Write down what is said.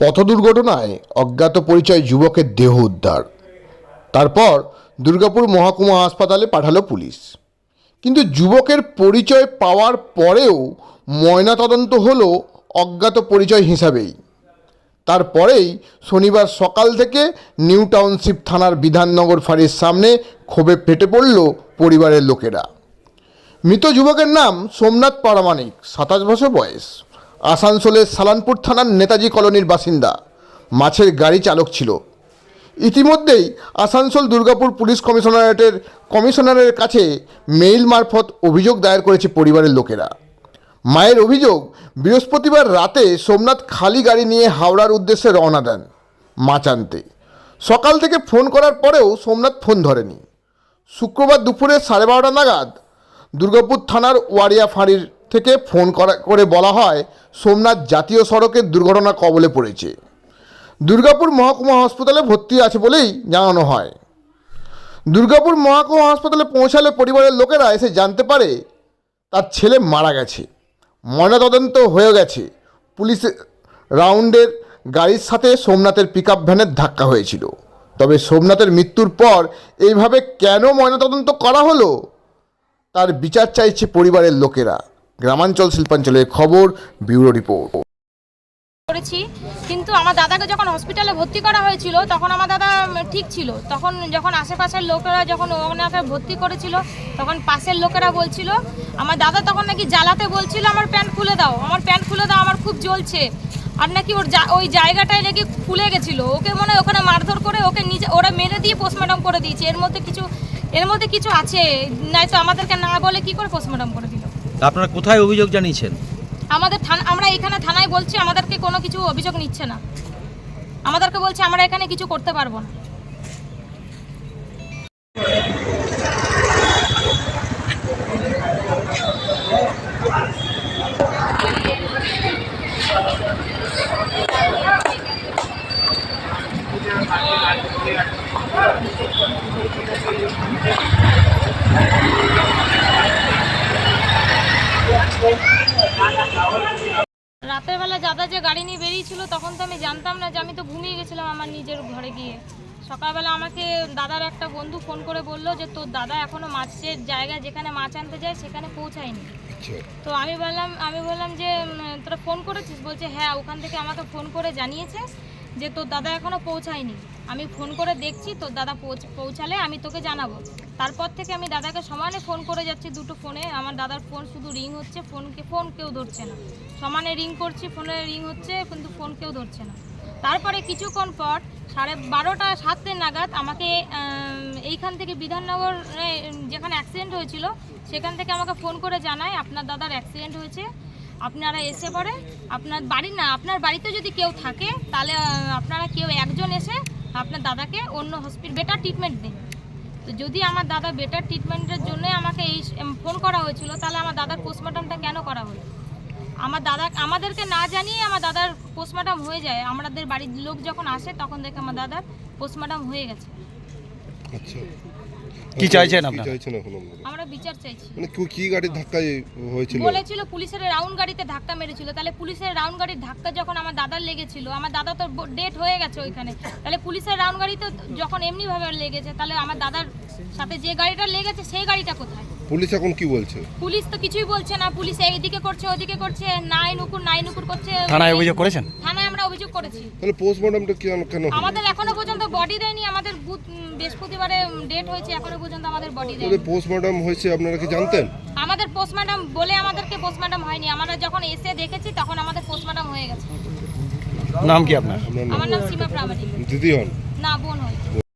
পথ দুর্ঘটনায় অজ্ঞাত পরিচয় যুবকের দেহ উদ্ধার। তারপর দুর্গাপুর মহকুমা হাসপাতালে পাঠালো পুলিশ। কিন্তু যুবকের পরিচয় পাওয়ার পরেও ময়নাতদন্ত হলো অজ্ঞাত পরিচয় হিসাবেই। তারপরেই শনিবার সকাল থেকে নিউ টাউনশিপ থানার বিধাননগর ফাঁড়ির সামনে ক্ষোভে ফেটে পড়ল পরিবারের লোকেরা। মৃত যুবকের নাম সোমনাথ পারামানিক সাতাশ বছর বয়স। আসানসোলের সালানপুর থানার নেতাজি কলোনির বাসিন্দা। মাছের গাড়ি চালক ছিল। ইতিমধ্যেই আসানসোল দুর্গাপুর পুলিশ কমিশনারেটের কমিশনারের কাছে মেইল মারফত অভিযোগ দায়ের করেছে পরিবারের লোকেরা। মায়ের অভিযোগ, বৃহস্পতিবার রাতে সোমনাথ খালি গাড়ি নিয়ে হাওড়ার উদ্দেশ্যে রওনা দেন মাছ আনতে। সকাল থেকে ফোন করার পরেও সোমনাথ ফোন ধরেনি। শুক্রবার দুপুরে সাড়ে বারোটা নাগাদ দুর্গাপুর থানার ওয়ারিয়া ফাঁড়ির থেকে ফোন করা, করে বলা হয়, সোমনাথ জাতীয় সড়কের দুর্ঘটনা কবলে পড়েছে। দুর্গাপুর মহকুমা হাসপাতালে ভর্তি আছে বলেই জানানো হয়। দুর্গাপুর মহকুমা হাসপাতালে পৌঁছালে পরিবারের লোকেরা এসে জানতে পারে, তার ছেলে মারা গেছে। ময়নাতদন্ত হয়ে গেছে। পুলিশের রাউন্ডের গাড়ির সাথে সোমনাথের পিক আপ ভ্যানের ধাক্কা হয়েছিল। তবে সোমনাথের মৃত্যুর পর এইভাবে কেন ময়নাতদন্ত করা হলো, তার বিচার চাইছে পরিবারের লোকেরা। গ্রামাঞ্চল শিল্পাঞ্চলের খবর, ব্যুরো রিপোর্ট। করেছি, কিন্তু আমার দাদাকে যখন হসপিটালে ভর্তি করা হয়েছিল, তখন আমার দাদা ঠিক ছিল। তখন যখন আশেপাশের লোকেরা যখন ওনাকে ভর্তি করেছিল, তখন পাশের লোকেরা বলছিল, আমার দাদা তখন নাকি জ্বালাতে বলছিল, আমার প্যান্ট খুলে দাও, আমার প্যান্ট খুলে দাও, আমার খুব জ্বলছে। আর নাকি ওর ওই জায়গাটায় নাকি খুলে গেছিল। ওকে মনে হয় ওখানে মারধর করে ওকে নিজে, ওরা মেরে দিয়ে পোস্টমর্টম করে দিয়েছে। এর মধ্যে কিছু, এর মধ্যে কিছু আছে নয়তো আমাদেরকে না বলে কি করে পোস্টমর্টম করে দিল? তা আপনারা কোথায় অভিযোগ জানিয়েছেন? আমাদের থানা, আমরা এখানে থানায় বলছি, আমাদেরকে কোনো কিছু অভিযোগ নিচ্ছে না। আমাদেরকে বলছে, আমরা এখানে কিছু করতে পারব না। রাতের বেলা দাদা যে গাড়ি নিয়ে বেরিয়েছিল তখন তো আমি জানতাম না যে আমি তো ঘুমিয়ে গেছিলাম আমার নিজের ঘরে গিয়ে। সকালবেলা আমাকে দাদার একটা বন্ধু ফোন করে বলল যে তোর দাদা এখনও মাছের জায়গায় যেখানে মাছ আনতে যায় সেখানে পৌঁছায়নি। তো আমি বললাম আমি বললাম যে তোরা ফোন করেছিস? বলছে হ্যাঁ ওখান থেকে আমাকে ফোন করে জানিয়েছে যে তোর দাদা এখনও পৌঁছায়নি। আমি ফোন করে দেখছি, তোর দাদা পৌঁছ- পৌঁছালে আমি তোকে জানাব। তারপর থেকে আমি দাদাকে সমানে ফোন করে যাচ্ছি দুটো ফোনে। আমার দাদার ফোন শুধু রিং হচ্ছে ফোনকে ফোন কেউ ধরছে না। সমানে রিং করছি, ফোনে রিং হচ্ছে, কিন্তু ফোন কেউ ধরছে না। তারপরে কিছুক্ষণ পর সাড়ে বারোটা, সাতটে নাগাদ আমাকে এইখান থেকে বিধাননগর যেখানে অ্যাক্সিডেন্ট হয়েছিল, সেখান থেকে আমাকে ফোন করে জানায়, আপনার দাদার অ্যাক্সিডেন্ট হয়েছে। আপনারা এসে পরে আপনার বাড়ি না, আপনার বাড়িতে যদি কেউ থাকে, তাহলে আপনারা কেউ একজন এসে আপনার দাদাকে অন্য হসপিটাল বেটার ট্রিটমেন্ট দিন। তো যদি আমার দাদা বেটার ট্রিটমেন্টের জন্য আমাকে এই ফোন করা হয়েছিল, তাহলে আমার দাদার পোস্টমর্টমটা কেন করা হলো? আমার দাদা, আমাদেরকে না জানিয়ে আমার দাদার পোস্টমর্টম হয়ে যায়। আমাদের বাড়ির লোক যখন আসে, তখন দেখে আমার দাদার পোস্টমর্টম হয়ে গেছে। আচ্ছা। কি চাইছেন কি আপনারা? চাইছেন এখন আপনারা? আমরা বিচার চাইছি। মানে কি- কি গাড়ির ধাক্কায় হয়েছিল? বলেছিল পুলিশের রাউন্ড গাড়িতে ধাক্কা মেরেছিল। তাহলে পুলিশের রাউন্ড গাড়ির ধাক্কা যখন আমার দাদার লেগেছিল আমার দাদা তো ডেট হয়ে গেছে ওইখানে। তাহলে পুলিশের রাউন্ড গাড়িতে যখন এমনি ভাবে লেগেছে তাহলে আমার দাদার সাথে যে গাড়িটা লেগেছে সেই গাড়িটা কোথায়? পুলিশ এখন কি বলছে? পুলিশ তো কিছুই বলছে না। পুলিশ এইদিকে করছে ওদিকে করছে নাই নুকুর নাই নুকুর করছে। থানায় অভিযোগ করেছেন? থানায় আমরা অভিযোগ করেছি। তাহলে পোস্টমর্টমটা কেন কেন হলো? আমাদের এখনও পর্যন্ত বডি দেয়নি আমাদের বুধ বৃহস্পতিবারে ডেট হয়েছে এখনও পর্যন্ত আমাদের বডি দেয় পোস্টমর্টম হয়েছে আপনারা কি জানতেন? আমাদের পোস্টমর্টম বলে আমাদেরকে পোস্টমর্টম হয়নি। আমরা যখন এসে দেখেছি তখন আমাদের পোস্টমর্টম হয়ে গেছে। নাম কি আপনার? আপনার আমার নাম সীমা প্রামাণিক। দিদি হন? না বোন